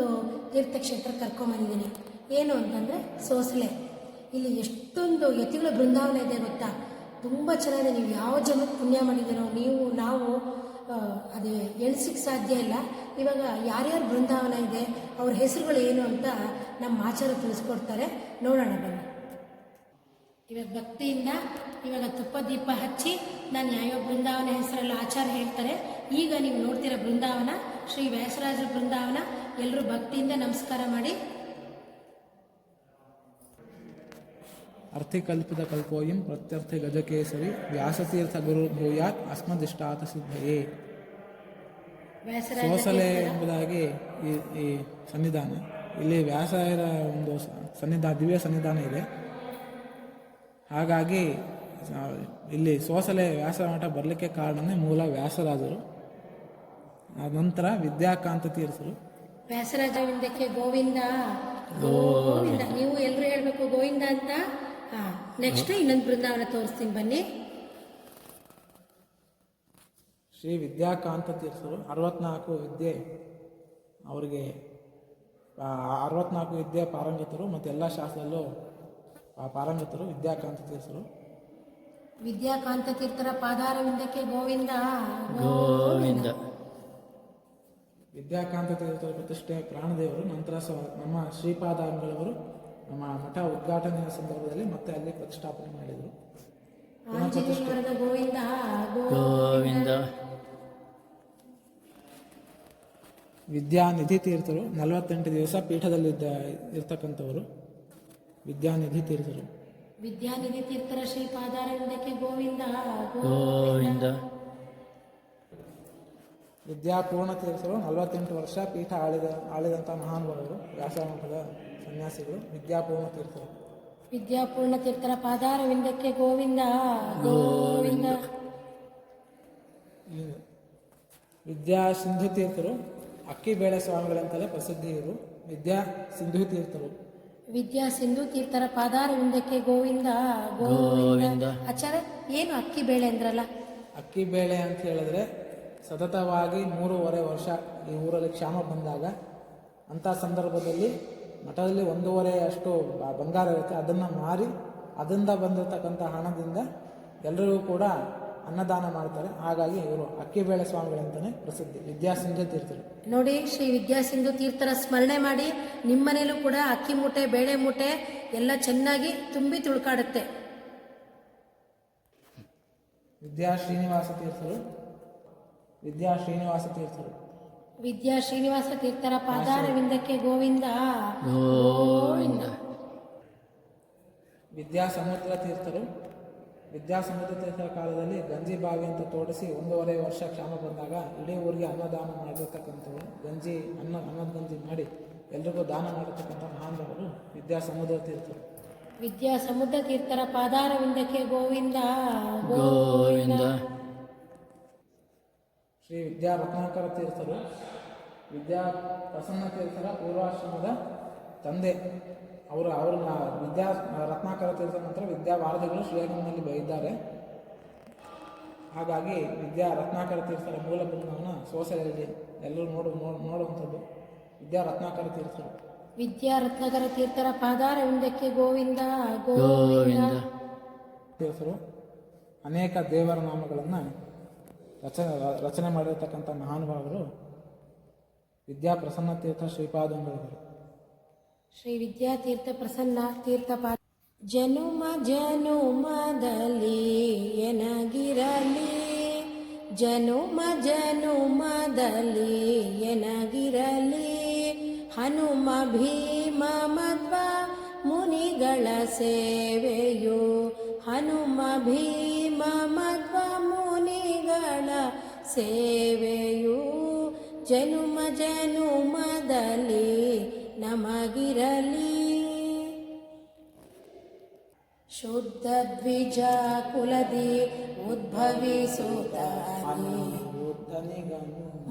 ಮತ್ತೊಂದು ತೀರ್ಥಕ್ಷೇತ್ರ ಕರ್ಕೊಂಬಂದಿದ್ದೀನಿ. ಏನು ಅಂತಂದರೆ ಸೋಸಲೆ. ಇಲ್ಲಿ ಎಷ್ಟೊಂದು ಯತಿಗಳ ಬೃಂದಾವನ ಇದೆ ಗೊತ್ತಾ? ತುಂಬ ಚೆನ್ನಾಗಿದೆ. ನೀವು ಯಾವ ಜನಕ್ಕೆ ಪುಣ್ಯ ಮಾಡಿದ್ದೀರೋ, ನೀವು, ನಾವು ಅದು ಎಣಿಸಿಕ್ಕೆ ಸಾಧ್ಯ ಇಲ್ಲ. ಇವಾಗ ಯಾರ್ಯಾರು ಬೃಂದಾವನ ಇದೆ, ಅವ್ರ ಹೆಸರುಗಳು ಏನು ಅಂತ ನಮ್ಮ ಆಚಾರ ತಿಳಿಸ್ಕೊಡ್ತಾರೆ. ನೋಡೋಣ ಬನ್ನಿ. ಇವಾಗ ಭಕ್ತಿಯಿಂದ ಇವಾಗ ತುಪ್ಪ ದೀಪ ಹಚ್ಚಿ ನಾನು ಯಾವ್ಯಾವ ಬೃಂದಾವನ ಹೆಸರೆಲ್ಲ ಆಚಾರ ಹೇಳ್ತಾರೆ. ಈಗ ನೀವು ನೋಡ್ತಿರೋ ಬೃಂದಾವನ, ಶ್ರೀ ವ್ಯಾಸರಾಜರ ಬೃಂದಾವನ ಎಲ್ಲರೂ ಭಕ್ತಿಯಿಂದ ನಮಸ್ಕಾರ ಮಾಡಿ. ಅರ್ಥಿಕಲ್ಪಿತ ಕಲ್ಪೋಯಂ ಪ್ರತ್ಯರ್ಥಿ ಗಜಕೇಸರಿ ವ್ಯಾಸತೀರ್ಥ ಗುರು ಭೂಯಾತ್ ಅಸ್ಮದಿಷ್ಟಾತ ಸಿದ್ಧಯೇ. ಸೋಸಲೆ ಎಂಬುದಾಗಿ ಈ ಈ ಸನ್ನಿಧಾನ. ಇಲ್ಲಿ ವ್ಯಾಸಾಯರ ಒಂದು ಸನ್ನಿಧಾನ ದಿವ್ಯ ಸನ್ನಿಧಾನ ಇದೆ. ಹಾಗಾಗಿ ಇಲ್ಲಿ ಸೋಸಲೆ ವ್ಯಾಸ ಮಠ ಬರಲಿಕ್ಕೆ ಕಾರಣನೇ ಮೂಲ ವ್ಯಾಸರಾಜರು. ಆ ನಂತರ ವಿದ್ಯಾಕಾಂತ ತೀರ್ಥರು. ವ್ಯಾಸರಾಜವಿಂದಕ್ಕೆ ಗೋವಿಂದ. ಗೋವಿಂದ. ನೀವು ಎಲ್ಲರೂ ಹೇಳಬೇಕು ಗೋವಿಂದ ಅಂತ? ಹಾಂ ನೆಕ್ಸ್ಟ್ ಇನ್ನೊಂದು ಬೃಂದಾವನ ತೋರಿಸ್ತೀನಿ ಬನ್ನಿ. ಶ್ರೀ ವಿದ್ಯಾಕಾಂತ ತೀರ್ಥರು ಅರವತ್ನಾಲ್ಕು ವಿದ್ಯೆ ಅವರಿಗೆ ಅರವತ್ನಾಲ್ಕು ವಿದ್ಯೆ ಪಾರಂಗತರು ಮತ್ತು ಎಲ್ಲ ಶಾಸ್ತ್ರದಲ್ಲೂ ಪಾರಂಗಿತರು ಪಾರಂಗತರು ವಿದ್ಯಾಕಾಂತ ತೀರ್ಥರು. ವಿದ್ಯಾಕಾಂತ ತೀರ್ಥರ ಪಾದಾರವಿಂದಕ್ಕೆ ಗೋವಿಂದ. ಗೋವಿಂದ. ವಿದ್ಯಾಕಾಂತ ತೀರ್ಥರ ಪ್ರತಿಷ್ಠೆ ಪ್ರಾಣದೇವರು ನಂತರ ಸ ನಮ್ಮ ಶ್ರೀಪಾದಾಂಗಳವರು ನಮ್ಮ ಮಠ ಉದ್ಘಾಟನೆಯ ಸಂದರ್ಭದಲ್ಲಿ ಮತ್ತೆ ಅಲ್ಲಿ ಪ್ರತಿಷ್ಠಾಪನೆ ಮಾಡಿದರು. ಗೋವಿಂದ ಗೋವಿಂದ. ವಿದ್ಯಾನಿಧಿ ತೀರ್ಥರು ನಲವತ್ತೆಂಟು ದಿವಸ ಪೀಠದಲ್ಲಿದ್ದ ಇರ್ತಕ್ಕಂಥವರು. ವಿದ್ಯಾನಿಧಿ ತೀರ್ಥರು. ವಿದ್ಯಾನಿಧಿ ತೀರ್ಥರ ಶ್ರೀ ಪಾದಾರವಿಂದಕ್ಕೆ ಗೋವಿಂದ. ಗೋವಿಂದ. ವಿದ್ಯಾಪೂರ್ಣ ತೀರ್ಥರು ನಲವತ್ತೆಂಟು ವರ್ಷ ಪೀಠ ಆಳಿದ ಆಳಿದಂಥ ಮಹಾನುಭಾವರು ವ್ಯಾಸಮಠದ ಸನ್ಯಾಸಿಗಳು ವಿದ್ಯಾಪೂರ್ಣ ತೀರ್ಥರು. ವಿದ್ಯಾಪೂರ್ಣ ತೀರ್ಥರ ಪಾದಾರವಿಂದಕ್ಕೆ ಗೋವಿಂದ ಗೋವಿಂದ. ವಿದ್ಯಾ ಸಿಂಧು ತೀರ್ಥರು ಅಕ್ಕಿಬೇಳೆ ಸ್ವಾಮಿಗಳಂತಲೇ ಪ್ರಸಿದ್ಧಿ ಇವರು ವಿದ್ಯಾ ಸಿಂಧು ತೀರ್ಥರು. ವಿದ್ಯಾ ಸಿಂಧು ತೀರ್ಥರ ಪಾದಾರವಿಂದಕ್ಕೆ ಗೋವಿಂದ ಗೋವಿಂದ. ಆಚಾರ ಏನು ಅಕ್ಕಿ ಬೇಳೆ ಅಂದ್ರಲ್ಲ? ಅಕ್ಕಿ ಬೇಳೆ ಅಂತ ಹೇಳಿದ್ರೆ ಸತತವಾಗಿ ಮೂರುವರೆ ವರ್ಷ ಈ ಊರಲ್ಲಿ ಕ್ಷಾಮ ಬಂದಾಗ ಅಂಥ ಸಂದರ್ಭದಲ್ಲಿ ಮಠದಲ್ಲಿ ಒಂದೂವರೆ ಅಷ್ಟು ಬಂಗಾರ ಇರುತ್ತೆ. ಅದನ್ನು ಮಾರಿ ಅದರಿಂದ ಬಂದಿರತಕ್ಕಂಥ ಹಣದಿಂದ ಎಲ್ಲರಿಗೂ ಕೂಡ ಅನ್ನದಾನ ಮಾಡ್ತಾರೆ. ಹಾಗಾಗಿ ಇವರು ಅಕ್ಕಿಬೇಳೆ ಸ್ವಾಮಿಗಳಂತಲೇ ಪ್ರಸಿದ್ಧಿ. ವಿದ್ಯಾಸಿಂಧು ತೀರ್ಥರು. ನೋಡಿ ಶ್ರೀ ವಿದ್ಯಾಸಿಂಧು ತೀರ್ಥರ ಸ್ಮರಣೆ ಮಾಡಿ ನಿಮ್ಮನೇಲೂ ಕೂಡ ಅಕ್ಕಿ ಮೂಟೆ ಬೇಳೆ ಮೂಟೆ ಎಲ್ಲ ಚೆನ್ನಾಗಿ ತುಂಬಿ ತುಳ್ಕಾಡುತ್ತೆ. ವಿದ್ಯಾ ಶ್ರೀನಿವಾಸ ತೀರ್ಥರು. ವಿದ್ಯಾ ಶ್ರೀನಿವಾಸ ತೀರ್ಥರು. ವಿದ್ಯಾ ಶ್ರೀನಿವಾಸ ತೀರ್ಥರ ಪಾದಾರವಿಂದಕ್ಕೆ ಗೋವಿಂದ. ಗೋವಿಂದ. ವಿದ್ಯಾ ಸಮುದ್ರ ತೀರ್ಥರು. ವಿದ್ಯಾ ಸಮುದ್ರ ತೀರ್ಥರ ಕಾಲದಲ್ಲಿ ಗಂಜಿ ಬಾವಿ ಅಂತ ತೋಡಿಸಿ ಒಂದೂವರೆ ವರ್ಷ ಕ್ಷಾಮ ಬಂದಾಗ ಇಡೀ ಊರಿಗೆ ಅನ್ನದಾನ ಮಾಡಿರ್ತಕ್ಕಂಥವ್ರು. ಗಂಜಿ ಅನ್ನ ಅನ್ನದ ಗಂಜಿ ಮಾಡಿ ಎಲ್ರಿಗೂ ದಾನ ಮಾಡಿರ್ತಕ್ಕಂಥ ಮಹಾನ್ವರು ವಿದ್ಯಾ ಸಮುದ್ರ ತೀರ್ಥರು. ವಿದ್ಯಾ ಸಮುದ್ರ ತೀರ್ಥರ ಪಾದಾರವಿಂದಕ್ಕೆ ಗೋವಿಂದ. ಗೋವಿಂದ. ಶ್ರೀ ವಿದ್ಯಾ ರತ್ನಾಕರ ತೀರ್ಥರು ವಿದ್ಯಾ ಪ್ರಸನ್ನ ತೀರ್ಥರ ಪೂರ್ವಾಶ್ರಮದ ತಂದೆ. ಅವರು ಅವ್ರನ್ನ ವಿದ್ಯಾ ರತ್ನಾಕರ ತೀರ್ಥ ನಂತರ ವಿದ್ಯಾವಾರಧಿಗಳು ಶ್ರೀರಂಗದಲ್ಲಿ ಬೈದ್ದಾರೆ ಹಾಗಾಗಿ ವಿದ್ಯಾ ರತ್ನಾಕರ ತೀರ್ಥರ ಮೂಲ ಬೃಂದವನ್ನು ಸೋಸೆಯಲ್ಲಿ ಎಲ್ಲರೂ ನೋಡು ನೋಡ್- ನೋಡುವಂಥದ್ದು ವಿದ್ಯಾ ರತ್ನಾಕರ ತೀರ್ಥರು. ವಿದ್ಯಾ ರತ್ನಾಕರ ತೀರ್ಥರ ಪಾದಾರವಿಂದಕ್ಕೆ ಗೋವಿಂದ. ಗೋವಿಂದ. ತೀರ್ಥರು ಅನೇಕ ದೇವರ ನಾಮಗಳನ್ನು ರಚನೆ ರಚನೆ ಮಾಡಿರ್ತಕ್ಕಂಥ ಮಹಾನುಭಾವರು ವಿದ್ಯಾ ಪ್ರಸನ್ನ ತೀರ್ಥ ಶ್ರೀಪಾದಂಗಳವರು. ಶ್ರೀ ವಿದ್ಯಾತೀರ್ಥ ಪ್ರಸನ್ನ ತೀರ್ಥ ಪಾ ಜನುಮ ಜನುಮದಲ್ಲಿ ಎನಗಿರಲಿ. ಜನುಮ ಜನುಮದಲ್ಲಿ ಎನಗಿರಲಿ. ಹನುಮ, ಭೀಮ, ಮಧ್ವ ಮುನಿಗಳ ಸೇವೆಯು ಹನುಮ ಭೀಮ ಸೇವೆಯು ಜನುಮ ಜನುಮದಲ್ಲಿ ನಮಗಿರಲಿ. ಶುದ್ಧ ದ್ವಿಜ ಕುಲದಿ ಉದ್ಭವಿಸುತ್ತಾನೆ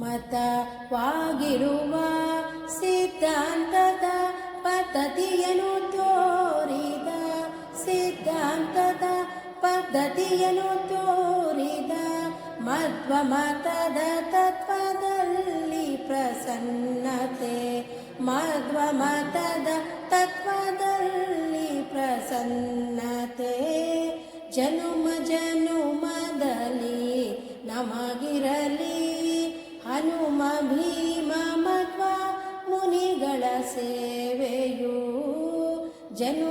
ಮತವಾಗಿರುವ ಸಿದ್ಧಾಂತದ ಪದ್ಧತಿಯನ್ನು ತೋರಿದ, ಸಿದ್ಧಾಂತದ ಪದ್ಧತಿಯನ್ನು ತೋರಿದ ಮಧ್ವ ಮತದ ತತ್ವದಲ್ಲಿ ಪ್ರಸನ್ನತೆ ಮಧ್ವ ಮತದ ತತ್ವದಲ್ಲಿ ಪ್ರಸನ್ನತೆ ಜನುಮ ಜನುಮದಲ್ಲಿ ನಮಗಿರಲಿ ಹನುಮ ಭೀಮ ಮಧ್ವ ಮುನಿಗಳ ಸೇವೆಯು ಜನುಮ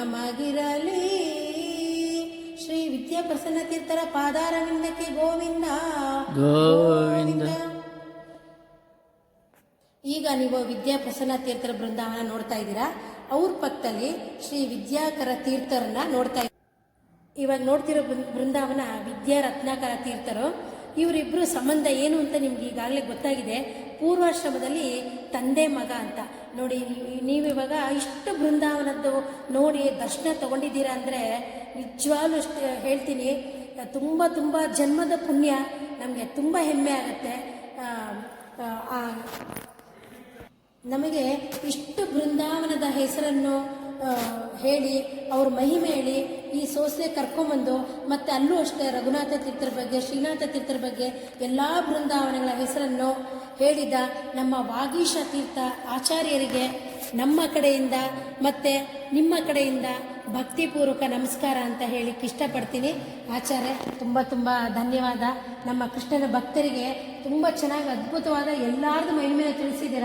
ನಮಗಿರಲಿ ನಮಗಿರಲಿ ಶ್ರೀ ವಿದ್ಯಾಪ್ರಸನ್ನ ತೀರ್ಥರ ಪಾದಾರವಿಂದಕ್ಕೆ ಗೋವಿಂದ. ಗೋವಿಂದ. ಈಗ ನೀವು ವಿದ್ಯಾಪ್ರಸನ್ನ ತೀರ್ಥರ ಬೃಂದಾವನ ನೋಡ್ತಾ ಇದ್ದೀರಾ? ಅವ್ರ ಪಕ್ಕದಲ್ಲಿ ಶ್ರೀ ವಿದ್ಯಾಕರ ತೀರ್ಥರನ್ನ ನೋಡ್ತಾ ಇವಾಗ ನೋಡ್ತಿರೋ ಬೃಂದಾವನ ವಿದ್ಯಾ ರತ್ನಾಕರ ತೀರ್ಥರು. ಇವರಿಬ್ಬರು ಸಂಬಂಧ ಏನು ಅಂತ ನಿಮ್ಗೆ ಈಗಾಗಲೇ ಗೊತ್ತಾಗಿದೆ. ಪೂರ್ವಾಶ್ರಮದಲ್ಲಿ ತಂದೆ ಮಗ ಅಂತ. ನೋಡಿ, ನೀವ್- ನೀವಿವಾಗ ಇಷ್ಟು ಬೃಂದಾವನದ್ದು ನೋಡಿ ದರ್ಶನ ತಗೊಂಡಿದ್ದೀರಾ ಅಂದರೆ ನಿಜವಾಗ್ಲೂ ಹೇಳ್ತೀನಿ. ತುಂಬ ತುಂಬ ಜನ್ಮದ ಪುಣ್ಯ. ನಮಗೆ ತುಂಬ ಹೆಮ್ಮೆ ಆಗುತ್ತೆ. ನಮಗೆ ಇಷ್ಟು ಬೃಂದಾವನದ ಹೆಸರನ್ನು ಹೇಳಿ, ಅವ್ರ ಮಹಿಮೆ ಹೇಳಿ ಈ ಸೋಸೆ ಕರ್ಕೊಂಬಂದು ಮತ್ತೆ ಅಲ್ಲೂ ಅಷ್ಟೇ ರಘುನಾಥ ತೀರ್ಥರ ಬಗ್ಗೆ, ಶ್ರೀನಾಥ ತೀರ್ಥರ ಬಗ್ಗೆ ಎಲ್ಲ ಬೃಂದಾವನಗಳ ಹೆಸರನ್ನು ಹೇಳಿದ ನಮ್ಮ ವಾಗೀಶ ತೀರ್ಥ ಆಚಾರ್ಯರಿಗೆ ನಮ್ಮ ಕಡೆಯಿಂದ ಮತ್ತೆ ನಿಮ್ಮ ಕಡೆಯಿಂದ ಭಕ್ತಿಪೂರ್ವಕ ನಮಸ್ಕಾರ ಅಂತ ಹೇಳಿಕ್ಕೆ ಇಷ್ಟಪಡ್ತೀನಿ. ಆಚಾರ್ಯ, ತುಂಬ ತುಂಬ ಧನ್ಯವಾದ. ನಮ್ಮ ಕೃಷ್ಣನ ಭಕ್ತರಿಗೆ ತುಂಬ ಚೆನ್ನಾಗಿ ಅದ್ಭುತವಾದ ಎಲ್ಲಾರ್ದು ಮಹಿಮೆಯನ್ನು ತಿಳಿಸಿದ್ದೀರ.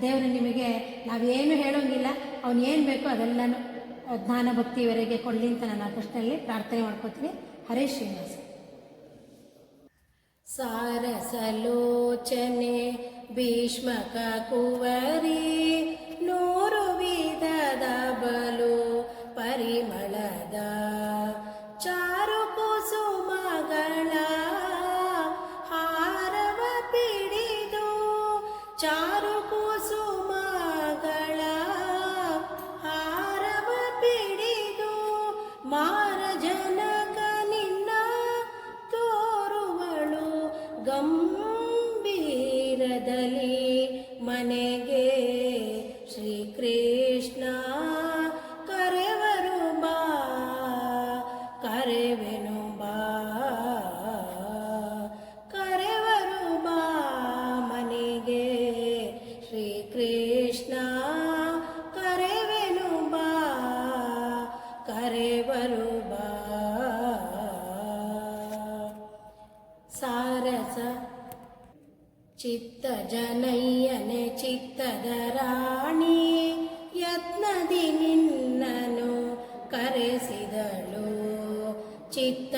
ದೇವರು ನಿಮಗೆ ನಾವೇನು ಹೇಳೋಂಗಿಲ್ಲ ಅವನೇನು ಬೇಕೋ ಅದೆಲ್ಲನೂ. ಜ್ಞಾನ ಭಕ್ತಿಯವರೆಗೆ ಕೊಡಲಿ ಅಂತ ನಾನು ಆ ಪ್ರಾರ್ಥನೆ ಮಾಡ್ಕೋತೀನಿ. ಹರೇ ಶ್ರೀನಿವಾಸ. ಸಾರಸಲೋಚನೆ ಭೀಷ್ಮಕ ಕುವರಿ ಮಾರ ಸಾರಸ ಚಿತ್ತ ಜನಯ್ಯನೆ ಚಿತ್ತದ ರಾಣಿ ಯತ್ನದಿ ನಿನ್ನನು ಕರೆಸಿದಳು ಚಿತ್ತ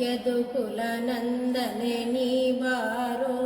యదుకుల నందనే నీ బారో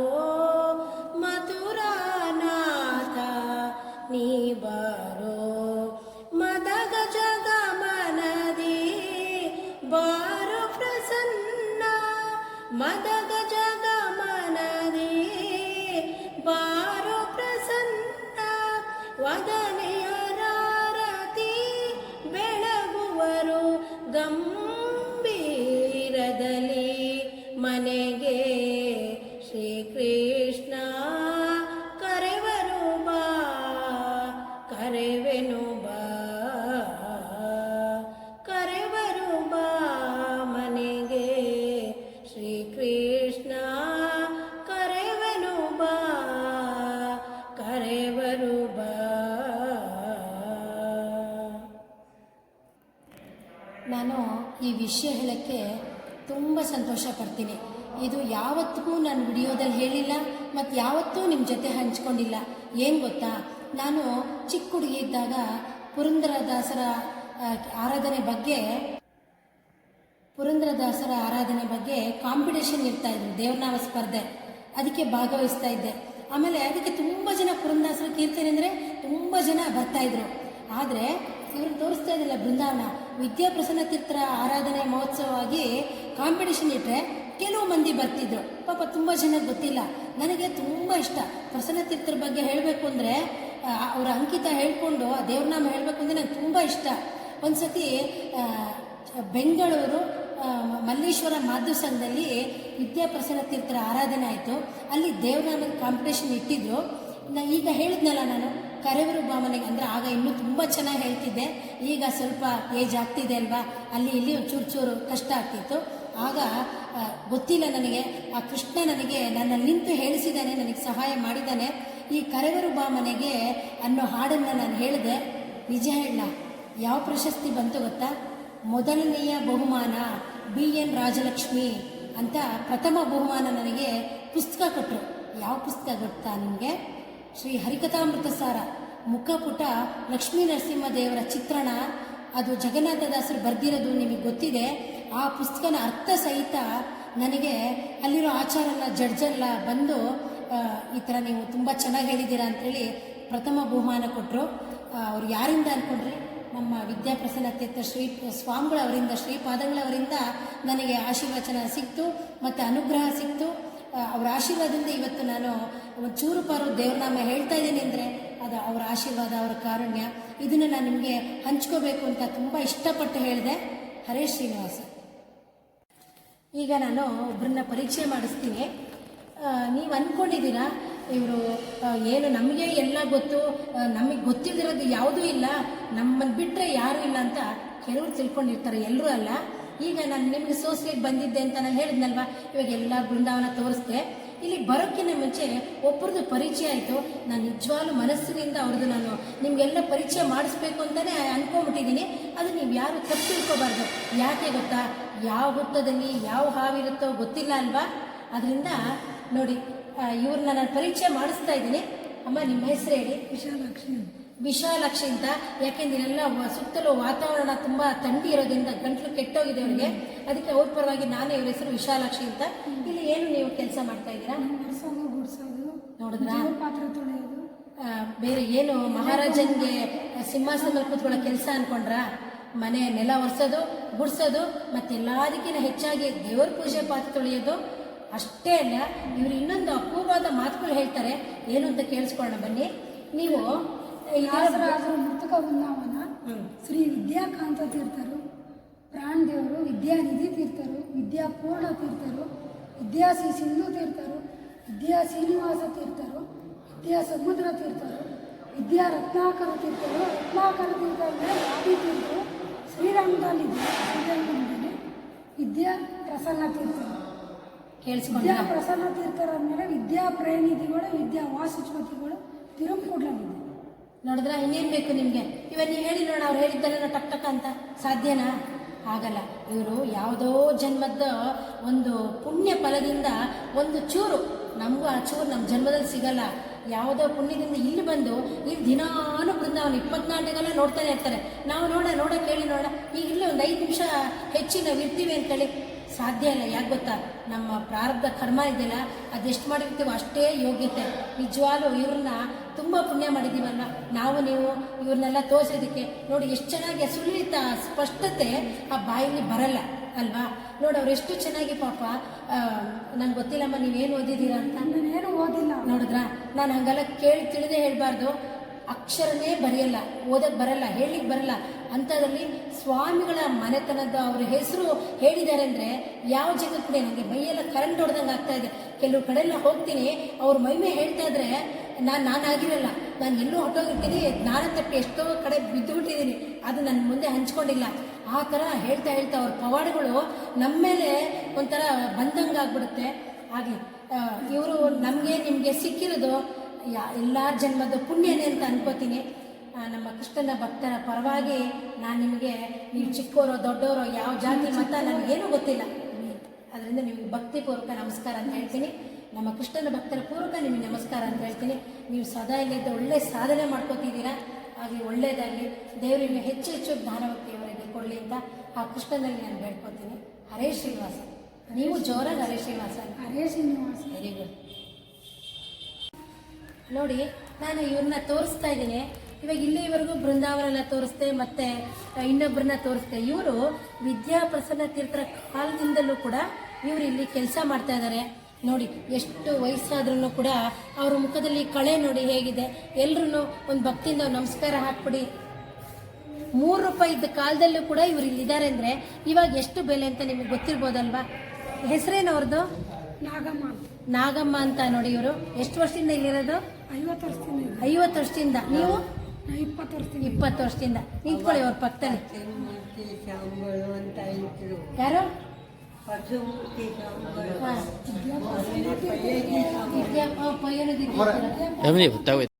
ವಿಡಿಯೋದಲ್ಲಿ ಹೇಳಿಲ್ಲ ಮತ್ತು ಯಾವತ್ತೂ ನಿಮ್ಮ ಜೊತೆ ಹಂಚ್ಕೊಂಡಿಲ್ಲ. ಏನು ಗೊತ್ತಾ? ನಾನು ಚಿಕ್ಕ ಹುಡುಗಿ ಇದ್ದಾಗ ಪುರಂದರದಾಸರ ಆರಾಧನೆ ಬಗ್ಗೆ, ಪುರಂದರದಾಸರ ಆರಾಧನೆ ಬಗ್ಗೆ ಕಾಂಪಿಟೇಷನ್ ಇರ್ತಾ ಇದ್ರು ದೇವನಾಮ ಸ್ಪರ್ಧೆ. ಅದಕ್ಕೆ ಭಾಗವಹಿಸ್ತಾ ಇದ್ದೆ. ಆಮೇಲೆ ಅದಕ್ಕೆ ತುಂಬ ಜನ ಪುರಂದಾಸರ ಕೀರ್ತನೆ ಅಂದರೆ ತುಂಬ ಜನ ಬರ್ತಾಯಿದ್ರು ಆದರೆ ಇವ್ರನ್ನ ತೋರಿಸ್ತಾ ಇದ್ದಿಲ್ಲ ಬೃಂದಾವನ. ವಿದ್ಯಾಪ್ರಸನ್ನ ತೀರ್ಥರ ಆರಾಧನೆ ಮಹೋತ್ಸವವಾಗಿ ಕಾಂಪಿಟೇಷನ್ ಇಟ್ಟರೆ ಕೆಲವು ಮಂದಿ ಬರ್ತಿದ್ರು. ಪಾಪ ತುಂಬ ಜನ ಗೊತ್ತಿಲ್ಲ. ನನಗೆ ತುಂಬ ಇಷ್ಟ. ಪ್ರಸನ್ನ ತೀರ್ಥರ ಬಗ್ಗೆ ಹೇಳಬೇಕು ಅಂದರೆ ಅವರ ಅಂಕಿತ ಹೇಳ್ಕೊಂಡು, ಆ ದೇವ್ರನಾಮ ಹೇಳಬೇಕು ಅಂದರೆ ನಂಗೆ ತುಂಬ ಇಷ್ಟ. ಒಂದು ಸತಿ ಬೆಂಗಳೂರು ಮಲ್ಲೇಶ್ವರ ಮಾಧು ಸಂಘದಲ್ಲಿ ವಿದ್ಯಾಪ್ರಸನ್ನ ತೀರ್ಥರ ಆರಾಧನೆ ಆಯಿತು. ಅಲ್ಲಿ ದೇವನಾಮದ ಕಾಂಪಿಟೇಷನ್ ಇಟ್ಟಿದ್ರು. ನಾ ಈಗ ಹೇಳಿದ್ನಲ್ಲ ನಾನು, ಕರೆವರು ಬಾಮನೆಗೆ ಅಂದರೆ ಆಗ ಇನ್ನೂ ತುಂಬ ಚೆನ್ನಾಗಿ ಹೇಳ್ತಿದ್ದೆ. ಈಗ ಸ್ವಲ್ಪ ಏಜ್ ಆಗ್ತಿದೆ ಅಲ್ವಾ? ಅಲ್ಲಿ ಇಲ್ಲಿ ಚೂರು ಚೂರು ಕಷ್ಟ ಆಗ್ತಿತ್ತು. ಆಗ ಗೊತ್ತಿಲ್ಲ ನನಗೆ. ಆ ಕೃಷ್ಣ ನನಗೆ ನನ್ನ ನಿಂತು ಹೇಳಿಸಿದ್ದಾನೆ, ನನಗೆ ಸಹಾಯ ಮಾಡಿದ್ದಾನೆ. ಈ ಕರೆವರು ಬಾಮನೆಗೆ ಅನ್ನೋ ಹಾಡನ್ನು ನಾನು ಹೇಳಿದೆ. ನಿಜ ಹೇಳ, ಯಾವ ಪ್ರಶಸ್ತಿ ಬಂತು ಗೊತ್ತಾ? ಮೊದಲನೆಯ ಬಹುಮಾನ ಬಿ ಎನ್ ರಾಜಲಕ್ಷ್ಮಿ ಅಂತ ಪ್ರಥಮ ಬಹುಮಾನ ನನಗೆ ಪುಸ್ತಕ ಕೊಟ್ಟರು ಯಾವ ಪುಸ್ತಕ ಗೊತ್ತಾ ನಿಮಗೆ? ಶ್ರೀ ಹರಿಕಥಾಮೃತ ಸಾರ. ಮುಖಪುಟ ಲಕ್ಷ್ಮೀ ನರಸಿಂಹದೇವರ ಚಿತ್ರಣ. ಅದು ಜಗನ್ನಾಥದಾಸರು ಬರೆದಿರೋದು ನಿಮಗೆ ಗೊತ್ತಿದೆ. ಆ ಪುಸ್ತಕನ ಅರ್ಥ ಸಹಿತ ನನಗೆ ಅಲ್ಲಿರೋ ಆಚಾರಲ್ಲ ಜಡ್ಜೆಲ್ಲ ಬಂದು ಈ ಥರ ನೀವು ತುಂಬ ಚೆನ್ನಾಗಿ ಹೇಳಿದ್ದೀರಾ ಅಂಥೇಳಿ ಪ್ರಥಮ ಬಹುಮಾನ ಕೊಟ್ಟರು ಅವ್ರು ಯಾರಿಂದ ಅಂದ್ಕೊಂಡ್ರಿ ನಮ್ಮ ವಿದ್ಯಾಪ್ರಸನ್ನ ತೀರ್ಥ ಶ್ರೀ ಸ್ವಾಮಿಗಳವರಿಂದ, ಶ್ರೀಪಾದಗಳವರಿಂದ ನನಗೆ ಆಶೀರ್ವಚನ ಸಿಕ್ತು ಮತ್ತು ಅನುಗ್ರಹ ಸಿಕ್ತು. ಅವರ ಆಶೀರ್ವಾದದಿಂದ ಇವತ್ತು ನಾನು ಚೂರು ಪಾರು ದೇವ್ರನಾಮ ಹೇಳ್ತಾ ಇದ್ದೀನಿ ಅಂದರೆ ಅದು ಅವರ ಆಶೀರ್ವಾದ, ಅವರ ಕಾರುಣ್ಯ. ಇದನ್ನು ನಾನು ನಿಮಗೆ ಹಂಚ್ಕೋಬೇಕು ಅಂತ ತುಂಬ ಇಷ್ಟಪಟ್ಟು ಹೇಳಿದೆ. ಹರೇ ಶ್ರೀನಿವಾಸ. ಈಗ ನಾನು ಒಬ್ಬರನ್ನ ಪರೀಕ್ಷೆ ಮಾಡಿಸ್ತೀನಿ. ನೀವು ಅಂದ್ಕೊಂಡಿದ್ದೀರಾ ಇವರು ಏನು ನಮಗೆ ಎಲ್ಲ ಗೊತ್ತು ನಮಗೆ ಗೊತ್ತಿಲ್ಲದಿರೋದು ಯಾವುದೂ ಇಲ್ಲ ನಮ್ಮನ್ನು ಬಿಟ್ಟರೆ ಯಾರೂ ಇಲ್ಲ ಅಂತ ಕೆಲವರು ತಿಳ್ಕೊಂಡಿರ್ತಾರೆ ಎಲ್ಲರೂ ಅಲ್ಲ. ಈಗ ನಾನು ನಿಮಗೆ ಸೋಸಿಗೆ ಬಂದಿದ್ದೆ ಅಂತ ನಾನು ಹೇಳಿದ್ನಲ್ವಾ? ಇವಾಗ ಎಲ್ಲ ಬೃಂದಾವನ ತೋರಿಸ್ದೆ. ಇಲ್ಲಿ ಬರೋಕ್ಕಿಂತ ಮುಂಚೆ ಒಬ್ಬರದ್ದು ಪರಿಚಯ ಆಯಿತು. ನಾನು ನಿಜವಾಗ್ಲೂ ಮನಸ್ಸಿನಿಂದ ಅವ್ರದ್ದು ನಾನು ನಿಮಗೆಲ್ಲ ಪರಿಚಯ ಮಾಡಿಸ್ಬೇಕು ಅಂತಲೇ ಅಂದ್ಕೊಂಬಿಟ್ಟಿದ್ದೀನಿ ಅದು ನೀವು ಯಾರು ತಪ್ಪು ತಿಳ್ಕೊಬಾರ್ದು. ಯಾಕೆ ಗೊತ್ತಾ? ಯಾವ ಹುತ್ತದಲ್ಲಿ ಯಾವ ಹಾವಿರುತ್ತೋ ಗೊತ್ತಿಲ್ಲ ಅಲ್ವಾ? ಅದರಿಂದ ನೋಡಿ ಇವ್ರನ್ನ ನಾನು ಪರಿಚಯ ಮಾಡಿಸ್ತಾ ಇದ್ದೀನಿ. ಅಮ್ಮ, ನಿಮ್ಮ ಹೆಸರು ಹೇಳಿ. ವಿಶಾಲಾಕ್ಷಿ ವಿಶಾಲಾಕ್ಷಿ ಅಂತ. ಯಾಕೆಂದ್ರೆ ಎಲ್ಲ ಸುತ್ತಲೂ ವಾತಾವರಣ ತುಂಬ ತಂಡಿ ಇರೋದ್ರಿಂದ ಗಂಟ್ಲು ಕೆಟ್ಟೋಗಿದೆ ಅವರಿಗೆ. ಅದಕ್ಕೆ ಅವ್ರ ಪರವಾಗಿ ನಾನೇ ಇವ್ರ ಹೆಸರು ವಿಶಾಲಾಕ್ಷಿ ಅಂತ. ಇಲ್ಲಿ ಏನು ನೀವು ಕೆಲಸ ಮಾಡ್ತಾ ಇದ್ದೀರಾ? ನೋಡಿದ್ರಾ? ಪಾತ್ರೆ ತೊಳೆಯೋದು. ಬೇರೆ ಏನು ಮಹಾರಾಜನ್ಗೆ ಸಿಂಹಾಸನ ಕೂತ್ಕೊಳ್ಳೋ ಕೆಲಸ ಅನ್ಕೊಂಡ್ರ? ಮನೆ ನೆಲ ಒರೆಸೋದು ಗುಡ್ಸೋದು ಮತ್ತೆಲ್ಲದಕ್ಕಿಂತ ಹೆಚ್ಚಾಗಿ ದೇವರ ಪೂಜೆ ಪಾತ್ರೆ ತೊಳೆಯೋದು. ಅಷ್ಟೇ ಅಲ್ಲ ಇವರು ಇನ್ನೊಂದು ಅಪೂರ್ವವಾದ ಮಾತುಗಳು ಹೇಳ್ತಾರೆ. ಏನು ಅಂತ ಕೇಳಿಸ್ಕೊಳ್ಳೋಣ ಬನ್ನಿ. ನೀವು ವ್ಯಾಸರಾಜರು ಮೃತಕ ಹ್ಮ್. ಶ್ರೀ ವಿದ್ಯಾಕಾಂತ ತೀರ್ಥರು ಪ್ರಾಣದೇವರು ವಿದ್ಯಾನಿಧಿ ತೀರ್ಥರು ವಿದ್ಯಾಪೂರ್ಣ ತೀರ್ಥರು ವಿದ್ಯಾಸಿ ಸಿಂಧು ತೀರ್ಥರು ವಿದ್ಯಾ ಶ್ರೀನಿವಾಸ ತೀರ್ಥರು ವಿದ್ಯಾ ಸಮುದ್ರ ತೀರ್ಥರು ವಿದ್ಯಾ ರತ್ನಾಕರ ತೀರ್ಥರು ರತ್ನಾಕರ ತೀರ್ಥ ಅಂದರೆ ರಾಧಿ ತೀರ್ಥರು ಶ್ರೀರಂಗದಲ್ಲಿದೆ ಶ್ರೀರಂಗದಲ್ಲಿ ವಿದ್ಯಾ ಪ್ರಸನ್ನ ತೀರ್ಥರು. ವಿದ್ಯಾ ಪ್ರಸನ್ನ ತೀರ್ಥರ ಅಂದಮೇಲೆ ವಿದ್ಯಾ ಪ್ರಯನಿಧಿಗಳು ವಿದ್ಯಾ ವಾಸುಚ್ಪತಿಗಳು ತಿರುಮಕೂಡ್ಲವಿದೆ ನೋಡಿದ್ರ ಇನ್ನೇನು ಬೇಕು ನಿಮಗೆ? ಇವ ನೀವು ಹೇಳಿ ನೋಡ, ಅವ್ರು ಹೇಳಿದ್ದಲ್ಲ ಟಕ್ ಟಕ್ ಅಂತ. ಸಾಧ್ಯನಾ? ಆಗಲ್ಲ. ಇವರು ಯಾವುದೋ ಜನ್ಮದ ಒಂದು ಪುಣ್ಯ ಫಲದಿಂದ ಒಂದು ಚೂರು, ನಮಗೂ ಆ ಚೂರು ನಮ್ಮ ಜನ್ಮದಲ್ಲಿ ಸಿಗಲ್ಲ. ಯಾವುದೋ ಪುಣ್ಯದಿಂದ ಇಲ್ಲಿ ಬಂದು ಇಲ್ಲಿ ದಿನಾನು ಬೃಂದಾವನ ಇಪ್ಪತ್ನಾಲ್ಕಲ್ಲ ನೋಡ್ತಾನೆ ಇರ್ತಾರೆ. ನಾವು ನೋಡ ನೋಡ, ಕೇಳಿ ನೋಡ. ಈಗ ಇಲ್ಲೇ ಒಂದು ಐದು ನಿಮಿಷ ಹೆಚ್ಚಿನ ಇರ್ತೀವಿ ಅಂತೇಳಿ. ಸಾಧ್ಯ ಇಲ್ಲ. ಯಾಕೆ ಗೊತ್ತಾ? ನಮ್ಮ ಪ್ರಾರಬ್ಧ ಕರ್ಮ ಇದೆಯಲ್ಲ ಅದೆಷ್ಟು ಮಾಡಿರ್ತೀವೋ ಅಷ್ಟೇ ಯೋಗ್ಯತೆ. ನಿಜವಾಗ್ಲೂ ಇವ್ರನ್ನ ತುಂಬ ಪುಣ್ಯ ಮಾಡಿದ್ದೀವಲ್ಲ. ನಾವು ನೀವು ಇವ್ರನ್ನೆಲ್ಲ ತೋರಿಸೋದಕ್ಕೆ ನೋಡಿ ಎಷ್ಟು ಚೆನ್ನಾಗಿ ಸುಲಿತ ಸ್ಪಷ್ಟತೆ ಆ ಬಾಯಲ್ಲಿ ಬರಲ್ಲ ಅಲ್ವಾ? ನೋಡಿ ಅವ್ರು ಎಷ್ಟು ಚೆನ್ನಾಗಿ ಪಾಪ ನಂಗೆ ಗೊತ್ತಿಲ್ಲಮ್ಮ ನೀವೇನು ಓದಿದ್ದೀರಾ ಅಂತ? ನಾನೇನು ಓದಿಲ್ಲ. ನೋಡಿದ್ರಾ? ನಾನು ಹಂಗೆಲ್ಲ ಕೇಳಿ ತಿಳಿದೇ ಹೇಳಬಾರ್ದು. ಅಕ್ಷರನೇ ಬರೆಯಲ್ಲ ಓದಕ್ಕೆ ಬರಲ್ಲ ಹೇಳಿಕ್ ಬರಲ್ಲ. ಅಂಥದ್ರಲ್ಲಿ ಸ್ವಾಮಿಗಳ ಮನೆತನದ ಅವ್ರ ಹೆಸರು ಹೇಳಿದ್ದಾರೆ ಅಂದರೆ ಯಾವ ಜಾಗಕ್ಕೆ ನನಗೆ ಮೈಯೆಲ್ಲ ಕರೆಂಟ್ ಹೊಡೆದಂಗೆ ಆಗ್ತಾ ಇದೆ. ಕೆಲವು ಕಡೆಲ್ಲ ಹೋಗ್ತೀನಿ, ಅವ್ರ ಮೈಮೆ ಹೇಳ್ತಾ ಇದ್ರೆ ನಾನು ನಾನಾಗಿರಲ್ಲ ನಾನು ಎಲ್ಲೂ ಹೊಟ್ಟೋಗಿರ್ತೀನಿ ಜ್ಞಾನ ತಪ್ಪಿ ಎಷ್ಟೋ ಕಡೆ ಬಿದ್ದುಬಿಟ್ಟಿದ್ದೀನಿ ಅದು ನನ್ನ ಮುಂದೆ ಹಂಚ್ಕೊಂಡಿಲ್ಲ. ಆ ಥರ ಹೇಳ್ತಾ ಹೇಳ್ತಾ ಅವ್ರ ಪವಾಡಗಳು ನಮ್ಮ ಮೇಲೆ ಒಂಥರ ಬಂದಂಗೆ ಆಗ್ಬಿಡುತ್ತೆ. ಆಗಲಿ ಇವರು ನಮಗೆ ನಿಮಗೆ ಸಿಕ್ಕಿರೋದು ಯಾ ಎಲ್ಲ ಜನ್ಮದ ಪುಣ್ಯನೇ ಅಂತ ಅನ್ಕೋತೀನಿ. ನಮ್ಮ ಕೃಷ್ಣನ ಭಕ್ತರ ಪರವಾಗಿ ನಾನು ನಿಮಗೆ ನೀವು ಚಿಕ್ಕವರೋ ದೊಡ್ಡವರೋ ಯಾವ ಜಾತಿ ಮತ ನನಗೇನು ಗೊತ್ತಿಲ್ಲ. ಅದರಿಂದ ನಿಮಗೆ ಭಕ್ತಿಪೂರ್ವಕ ನಮಸ್ಕಾರ ಅಂತ ಹೇಳ್ತೀನಿ. ನಮ್ಮ ಕೃಷ್ಣನ ಭಕ್ತರ ಪೂರ್ವಕ ನಿಮಗೆ ನಮಸ್ಕಾರ ಅಂತ ಹೇಳ್ತೀನಿ. ನೀವು ಸದಾ ಇಲ್ಲಿದ್ದ ಒಳ್ಳೆ ಸಾಧನೆ ಮಾಡ್ಕೋತಿದ್ದೀರಾ? ಆಗಲಿ ಒಳ್ಳೆಯದಾಗಲಿ ದೇವರಿಗೆ ಹೆಚ್ಚು ಹೆಚ್ಚು ಜ್ಞಾನವತ್ತಿಯವರಿಗೆ ಕೊಡಲಿ ಅಂತ ಆ ಕೃಷ್ಣನಲ್ಲಿ ನಾನು ಬೇಡ್ಕೊತೀನಿ. ಹರೇ ಶ್ರೀನಿವಾಸ. ನೀವು ಜೋರಾಗಿ ಹರೇ ಶ್ರೀನಿವಾಸ. ಹರೇ ಶ್ರೀನಿವಾಸ. ವೆರಿ ಗುಡ್ ನೋಡಿ ನಾನು ಇವ್ರನ್ನ ತೋರಿಸ್ತಾ ಇದ್ದೀನಿ. ಇವಾಗ ಇಲ್ಲಿವರೆಗೂ ಬೃಂದಾವನೆಲ್ಲ ತೋರಿಸ್ದೆ ಮತ್ತೆ ಇನ್ನೊಬ್ಬರನ್ನ ತೋರಿಸ್ದೆ. ಇವರು ವಿದ್ಯಾಪ್ರಸನ್ನ ತೀರ್ಥರ ಕಾಲದಿಂದಲೂ ಕೂಡ ಇವರು ಇಲ್ಲಿ ಕೆಲಸ ಮಾಡ್ತಾ ಇದ್ದಾರೆ ನೋಡಿ ಎಷ್ಟು ವಯಸ್ಸಾದ್ರೂ ಕೂಡ ಅವ್ರ ಮುಖದಲ್ಲಿ ಕಳೆ ನೋಡಿ ಹೇಗಿದೆ. ಎಲ್ರೂ ಒಂದು ಭಕ್ತಿಯಿಂದ ನಮಸ್ಕಾರ ಹಾಕ್ಬಿಡಿ. ಮೂರು ರೂಪಾಯಿ ಇದ್ದ ಕಾಲದಲ್ಲೂ ಕೂಡ ಇವ್ರು ಇಲ್ಲಿದ್ದಾರೆ ಅಂದರೆ ಇವಾಗ ಎಷ್ಟು ಬೆಲೆ ಅಂತ ನಿಮಗೆ ಗೊತ್ತಿರ್ಬೋದಲ್ವಾ? ಹೆಸರೇನು ಅವ್ರದ್ದು ನಾಗಮ್ಮ ನಾಗಮ್ಮ ಅಂತ ನೋಡಿ ಇವರು. ಎಷ್ಟು ವರ್ಷದಿಂದ ಇಲ್ಲಿರೋದು? ಐವತ್ತು ವರ್ಷದಿಂದ. ಐವತ್ತು ವರ್ಷದಿಂದ. ನೀವು? ನಾ ಇಪ್ಪತ್ತು ವರ್ಷದಿಂದ ಇಪ್ಪತ್ತು ವರ್ಷದಿಂದ. ನಿಂತ್ಕೊಳ್ಳಿ ಅವ್ರ ಪಕ್ಕದಲ್ಲಿ. ಅಂತ ಇದ್ರು ಯಾರು? ಶಾಂಬಳು